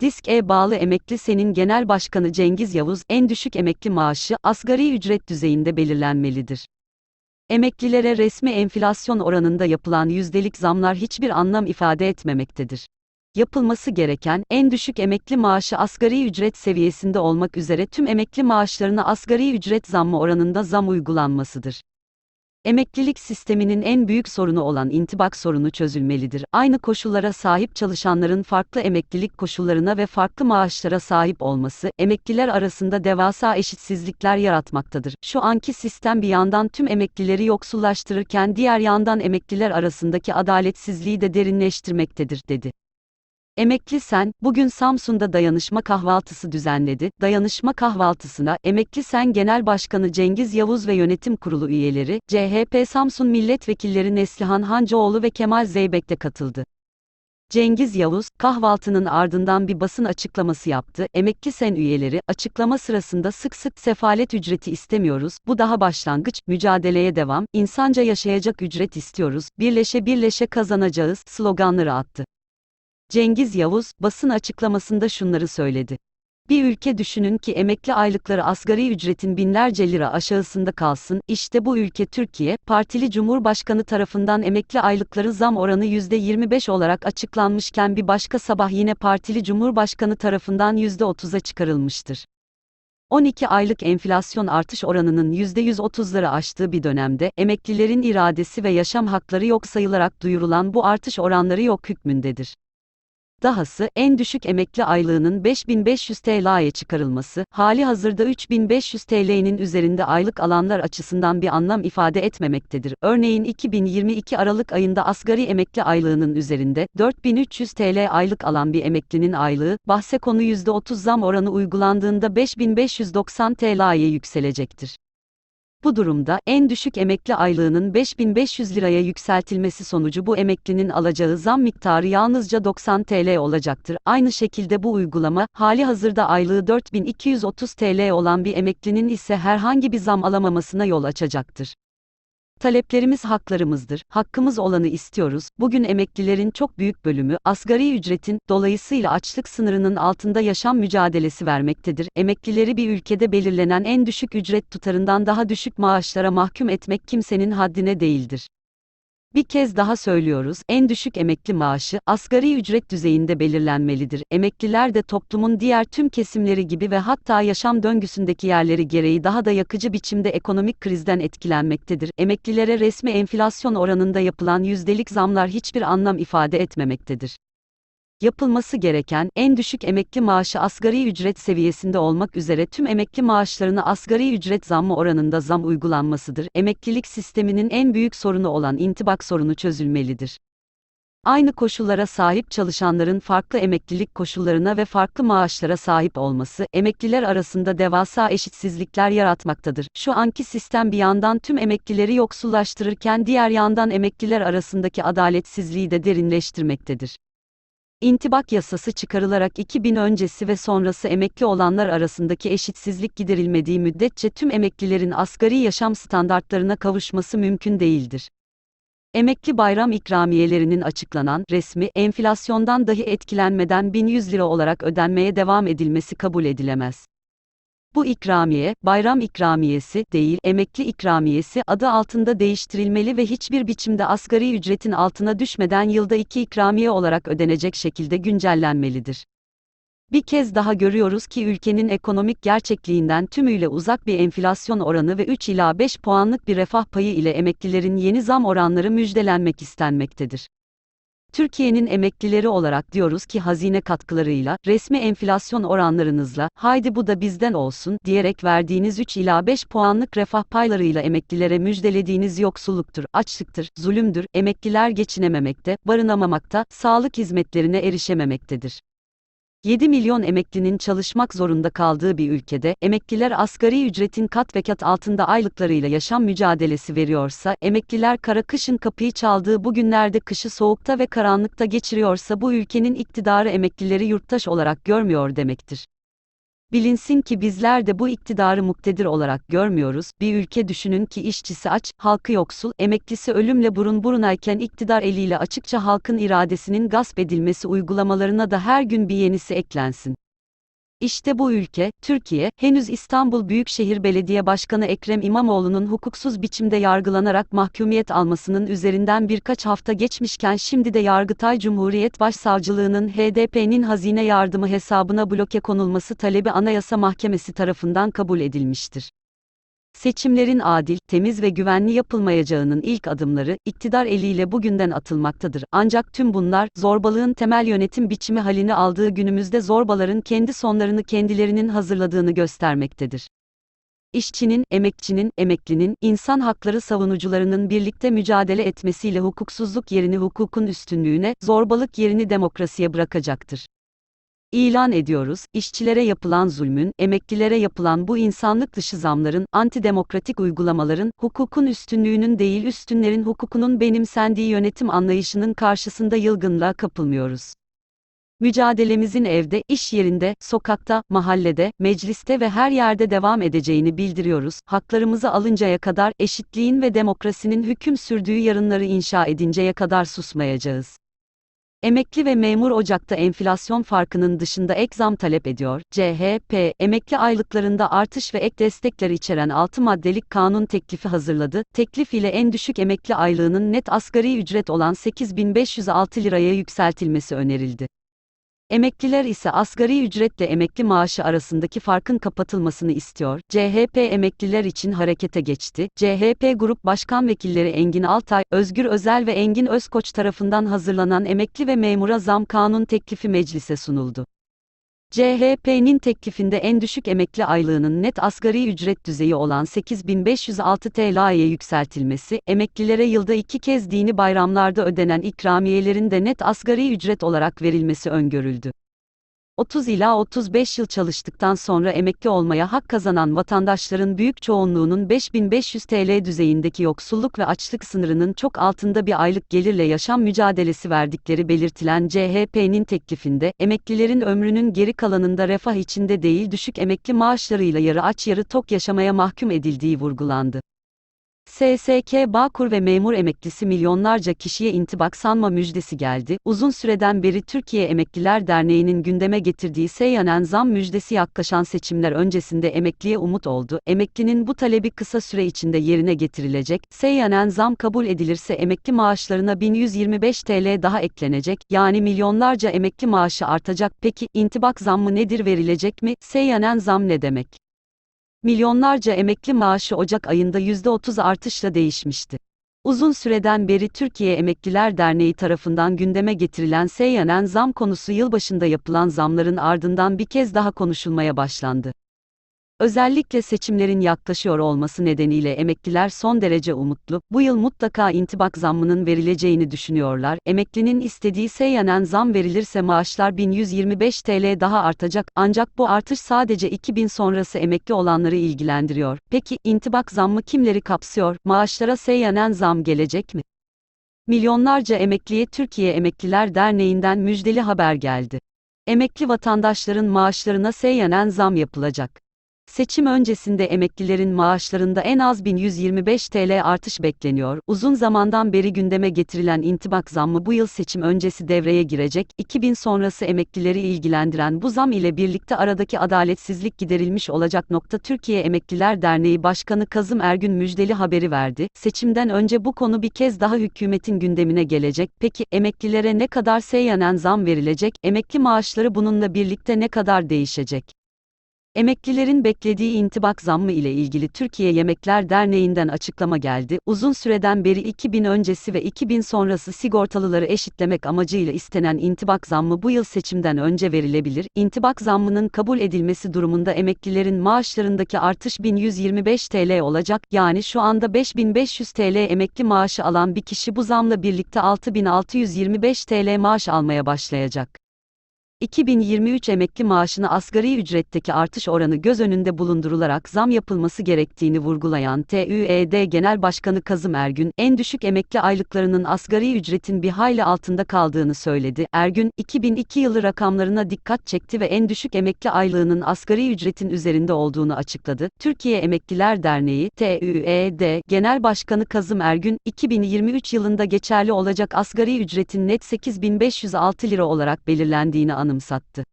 Disk-E bağlı emekli senin Genel Başkanı Cengiz Yavuz, en düşük emekli maaşı, asgari ücret düzeyinde belirlenmelidir. Emeklilere resmi enflasyon oranında yapılan yüzdelik zamlar hiçbir anlam ifade etmemektedir. Yapılması gereken, en düşük emekli maaşı asgari ücret seviyesinde olmak üzere tüm emekli maaşlarına asgari ücret zammı oranında zam uygulanmasıdır. Emeklilik sisteminin en büyük sorunu olan intibak sorunu çözülmelidir. Aynı koşullara sahip çalışanların farklı emeklilik koşullarına ve farklı maaşlara sahip olması, emekliler arasında devasa eşitsizlikler yaratmaktadır. Şu anki sistem bir yandan tüm emeklileri yoksullaştırırken diğer yandan emekliler arasındaki adaletsizliği de derinleştirmektedir, dedi. Emekli Sen, bugün Samsun'da dayanışma kahvaltısı düzenledi. Dayanışma kahvaltısına, Emekli Sen Genel Başkanı Cengiz Yavuz ve Yönetim Kurulu üyeleri, CHP Samsun Milletvekilleri Neslihan Hancıoğlu ve Kemal Zeybek de katıldı. Cengiz Yavuz, kahvaltının ardından bir basın açıklaması yaptı. Emekli Sen üyeleri, açıklama sırasında sık sık sefalet ücreti istemiyoruz, bu daha başlangıç, mücadeleye devam, insanca yaşayacak ücret istiyoruz, birleşe birleşe kazanacağız, sloganları attı. Cengiz Yavuz, basın açıklamasında şunları söyledi. Bir ülke düşünün ki emekli aylıkları asgari ücretin binlerce lira aşağısında kalsın, işte bu ülke Türkiye, partili Cumhurbaşkanı tarafından emekli aylıkları zam oranı %25 olarak açıklanmışken bir başka sabah yine partili Cumhurbaşkanı tarafından %30'a çıkarılmıştır. 12 aylık enflasyon artış oranının %130'ları aştığı bir dönemde, emeklilerin iradesi ve yaşam hakları yok sayılarak duyurulan bu artış oranları yok hükmündedir. Dahası, en düşük emekli aylığının 5500 TL'ye çıkarılması, hali hazırda 3500 TL'nin üzerinde aylık alanlar açısından bir anlam ifade etmemektedir. Örneğin 2022 Aralık ayında asgari emekli aylığının üzerinde 4300 TL aylık alan bir emeklinin aylığı, bahse konu %30 zam oranı uygulandığında 5590 TL'ye yükselecektir. Bu durumda, en düşük emekli aylığının 5500 liraya yükseltilmesi sonucu bu emeklinin alacağı zam miktarı yalnızca 90 TL olacaktır. Aynı şekilde bu uygulama, hali hazırda aylığı 4230 TL olan bir emeklinin ise herhangi bir zam alamamasına yol açacaktır. Taleplerimiz haklarımızdır, hakkımız olanı istiyoruz. Bugün emeklilerin çok büyük bölümü, asgari ücretin, dolayısıyla açlık sınırının altında yaşam mücadelesi vermektedir. Emeklileri bir ülkede belirlenen en düşük ücret tutarından daha düşük maaşlara mahkum etmek kimsenin haddine değildir. Bir kez daha söylüyoruz, en düşük emekli maaşı, asgari ücret düzeyinde belirlenmelidir. Emekliler de toplumun diğer tüm kesimleri gibi ve hatta yaşam döngüsündeki yerleri gereği daha da yakıcı biçimde ekonomik krizden etkilenmektedir. Emeklilere resmi enflasyon oranında yapılan yüzdelik zamlar hiçbir anlam ifade etmemektedir. Yapılması gereken, en düşük emekli maaşı asgari ücret seviyesinde olmak üzere tüm emekli maaşlarına asgari ücret zammı oranında zam uygulanmasıdır. Emeklilik sisteminin en büyük sorunu olan intibak sorunu çözülmelidir. Aynı koşullara sahip çalışanların farklı emeklilik koşullarına ve farklı maaşlara sahip olması, emekliler arasında devasa eşitsizlikler yaratmaktadır. Şu anki sistem bir yandan tüm emeklileri yoksullaştırırken diğer yandan emekliler arasındaki adaletsizliği de derinleştirmektedir. İntibak yasası çıkarılarak 2000 öncesi ve sonrası emekli olanlar arasındaki eşitsizlik giderilmediği müddetçe tüm emeklilerin asgari yaşam standartlarına kavuşması mümkün değildir. Emekli bayram ikramiyelerinin açıklanan resmi enflasyondan dahi etkilenmeden 1100 lira olarak ödenmeye devam edilmesi kabul edilemez. Bu ikramiye, bayram ikramiyesi değil, emekli ikramiyesi adı altında değiştirilmeli ve hiçbir biçimde asgari ücretin altına düşmeden yılda iki ikramiye olarak ödenecek şekilde güncellenmelidir. Bir kez daha görüyoruz ki ülkenin ekonomik gerçekliğinden tümüyle uzak bir enflasyon oranı ve 3 ila 5 puanlık bir refah payı ile emeklilerin yeni zam oranları müjdelenmek istenmektedir. Türkiye'nin emeklileri olarak diyoruz ki hazine katkılarıyla, resmi enflasyon oranlarınızla, haydi bu da bizden olsun, diyerek verdiğiniz 3 ila 5 puanlık refah paylarıyla emeklilere müjdelediğiniz yoksulluktur, açlıktır, zulümdür, emekliler geçinememekte, barınamamakta, sağlık hizmetlerine erişememektedir. 7 milyon emeklinin çalışmak zorunda kaldığı bir ülkede, emekliler asgari ücretin kat ve kat altında aylıklarıyla yaşam mücadelesi veriyorsa, emekliler kara kışın kapıyı çaldığı bu günlerde kışı soğukta ve karanlıkta geçiriyorsa bu ülkenin iktidarı emeklileri yurttaş olarak görmüyor demektir. Bilinsin ki bizler de bu iktidarı muktedir olarak görmüyoruz. Bir ülke düşünün ki işçisi aç, halkı yoksul, emeklisi ölümle burun burunayken iktidar eliyle açıkça halkın iradesinin gasp edilmesi uygulamalarına da her gün bir yenisi eklensin. İşte bu ülke, Türkiye, henüz İstanbul Büyükşehir Belediye Başkanı Ekrem İmamoğlu'nun hukuksuz biçimde yargılanarak mahkumiyet almasının üzerinden birkaç hafta geçmişken şimdi de Yargıtay Cumhuriyet Başsavcılığının HDP'nin hazine yardımı hesabına bloke konulması talebi Anayasa Mahkemesi tarafından kabul edilmiştir. Seçimlerin adil, temiz ve güvenli yapılmayacağının ilk adımları, iktidar eliyle bugünden atılmaktadır. Ancak tüm bunlar, zorbalığın temel yönetim biçimi halini aldığı günümüzde zorbaların kendi sonlarını kendilerinin hazırladığını göstermektedir. İşçinin, emekçinin, emeklinin, insan hakları savunucularının birlikte mücadele etmesiyle hukuksuzluk yerini hukukun üstünlüğüne, zorbalık yerini demokrasiye bırakacaktır. İlan ediyoruz, işçilere yapılan zulmün, emeklilere yapılan bu insanlık dışı zamların, antidemokratik uygulamaların, hukukun üstünlüğünün değil üstünlerin hukukunun benimsendiği yönetim anlayışının karşısında yılgınlığa kapılmıyoruz. Mücadelemizin evde, iş yerinde, sokakta, mahallede, mecliste ve her yerde devam edeceğini bildiriyoruz. Haklarımızı alıncaya kadar, eşitliğin ve demokrasinin hüküm sürdüğü yarınları inşa edinceye kadar susmayacağız. Emekli ve memur Ocak'ta enflasyon farkının dışında ek zam talep ediyor. CHP, emekli aylıklarında artış ve ek destekler içeren 6 maddelik kanun teklifi hazırladı. Teklif ile en düşük emekli aylığının net asgari ücret olan 8506 liraya yükseltilmesi önerildi. Emekliler ise asgari ücretle emekli maaşı arasındaki farkın kapatılmasını istiyor. CHP emekliler için harekete geçti. CHP Grup Başkan Vekilleri Engin Altay, Özgür Özel ve Engin Özkoç tarafından hazırlanan emekli ve memura zam kanun teklifi meclise sunuldu. CHP'nin teklifinde en düşük emekli aylığının net asgari ücret düzeyi olan 8506 TL'ye yükseltilmesi, emeklilere yılda iki kez dini bayramlarda ödenen ikramiyelerin de net asgari ücret olarak verilmesi öngörüldü. 30 ila 35 yıl çalıştıktan sonra emekli olmaya hak kazanan vatandaşların büyük çoğunluğunun 5500 TL düzeyindeki yoksulluk ve açlık sınırının çok altında bir aylık gelirle yaşam mücadelesi verdikleri belirtilen CHP'nin teklifinde, emeklilerin ömrünün geri kalanında refah içinde değil düşük emekli maaşlarıyla yarı aç yarı tok yaşamaya mahkum edildiği vurgulandı. SSK Bağkur ve memur emeklisi milyonlarca kişiye intibak sanma müjdesi geldi. Uzun süreden beri Türkiye Emekliler Derneği'nin gündeme getirdiği seyyanen zam müjdesi yaklaşan seçimler öncesinde emekliye umut oldu. Emeklinin bu talebi kısa süre içinde yerine getirilecek. Seyyanen zam kabul edilirse emekli maaşlarına 1125 TL daha eklenecek. Yani milyonlarca emekli maaşı artacak. Peki intibak zammı nedir verilecek mi? Seyyanen zam ne demek? Milyonlarca emekli maaşı Ocak ayında %30 artışla değişmişti. Uzun süreden beri Türkiye Emekliler Derneği tarafından gündeme getirilen seyyanen zam konusu yılbaşında yapılan zamların ardından bir kez daha konuşulmaya başlandı. Özellikle seçimlerin yaklaşıyor olması nedeniyle emekliler son derece umutlu, bu yıl mutlaka intibak zammının verileceğini düşünüyorlar. Emeklinin istediği seyyanen zam verilirse maaşlar 1125 TL daha artacak ancak bu artış sadece 2000 sonrası emekli olanları ilgilendiriyor. Peki intibak zammı kimleri kapsıyor? Maaşlara seyyanen zam gelecek mi? Milyonlarca emekliye Türkiye Emekliler Derneği'nden müjdeli haber geldi. Emekli vatandaşların maaşlarına seyyanen zam yapılacak. Seçim öncesinde emeklilerin maaşlarında en az 1125 TL artış bekleniyor. Uzun zamandan beri gündeme getirilen intibak zammı bu yıl seçim öncesi devreye girecek. 2000 sonrası emeklileri ilgilendiren bu zam ile birlikte aradaki adaletsizlik giderilmiş olacak. Nokta Türkiye Emekliler Derneği Başkanı Kazım Ergün müjdeli haberi verdi. Seçimden önce bu konu bir kez daha hükümetin gündemine gelecek. Peki emeklilere ne kadar seyyanen zam verilecek? Emekli maaşları bununla birlikte ne kadar değişecek? Emeklilerin beklediği intibak zammı ile ilgili Türkiye Yemekler Derneği'nden açıklama geldi. Uzun süreden beri 2000 öncesi ve 2000 sonrası sigortalıları eşitlemek amacıyla istenen intibak zammı bu yıl seçimden önce verilebilir. İntibak zammının kabul edilmesi durumunda emeklilerin maaşlarındaki artış 1125 TL olacak. Yani şu anda 5500 TL emekli maaşı alan bir kişi bu zamla birlikte 6625 TL maaş almaya başlayacak. 2023 emekli maaşına asgari ücretteki artış oranı göz önünde bulundurularak zam yapılması gerektiğini vurgulayan TÜED Genel Başkanı Kazım Ergün, en düşük emekli aylıklarının asgari ücretin bir hayli altında kaldığını söyledi. Ergün, 2002 yılı rakamlarına dikkat çekti ve en düşük emekli aylığının asgari ücretin üzerinde olduğunu açıkladı. Türkiye Emekliler Derneği TÜED Genel Başkanı Kazım Ergün, 2023 yılında geçerli olacak asgari ücretin net 8506 lira olarak belirlendiğini anımsattı.